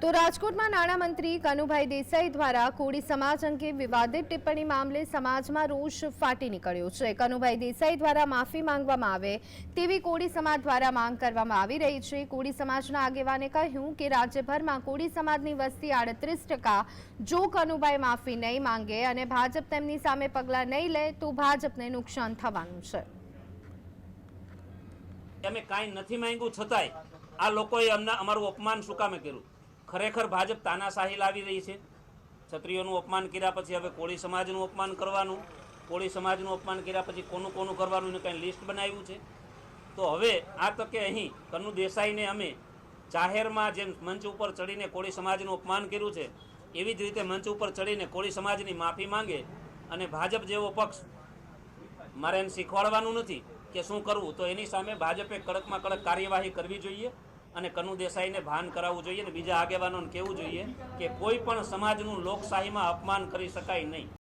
તો રાજકોટમાં નાણામંત્રી કનુભાઈ દેસાઈ દ્વારા કોળી સમાજ અંગે વિવાદિત ટિપ્પણી મામલે સમાજમાં રોષ ફાટી નીકળ્યો છે. કનુભાઈ દેસાઈ દ્વારા માફી માંગવામાં આવે તેવી કોળી સમાજ દ્વારા માંગ કરવામાં આવી રહી છે. કોળી સમાજના આગેવાને કહ્યું કે રાજ્યભરમાં કોળી સમાજની વસ્તી આડત્રીસ ટકા. જો કનુભાઈ માફી નહીં માંગે અને ભાજપ તેમની સામે પગલાં નહીં લે, તો ભાજપને નુકસાન થવાનું છે. અમે કાંઈ નથી માંગ્યું, છતાંય આ લોકોએ અમને અમારું અપમાન શું કામે કર્યું? ખરેખર ભાજપ તાનાશાહી લાવી રહી છે. ક્ષત્રિયોનું અપમાન કર્યા પછી હવે કોળી સમાજનું અપમાન કરવાનું, કોળી સમાજનું અપમાન કર્યા પછી કોનું કોનું કરવાનું એનું કંઈ લિસ્ટ બનાવ્યું છે. તો હવે આ તકે અહીં કનુ દેસાઈને અમે જાહેરમાં જેમ મંચ ઉપર ચડીને કોળી સમાજનું અપમાન કર્યું છે, એવી જ રીતે મંચ ઉપર ચડીને કોળી સમાજની માફી માંગે અને ભાજપ જેવો પક્ષ મારે એને શીખવાડવાનું નથી કે શું કરવું. તો એની સામે ભાજપે કડકમાં કડક કાર્યવાહી કરવી જોઈએ. અને કનુ દેસાઈને ભાન કરાવવું જોઈએ અને બીજા આગેવાનોને કહેવું જોઈએ કે કોઈ પણ સમાજનું લોકશાહીમાં અપમાન કરી શકાય નહીં.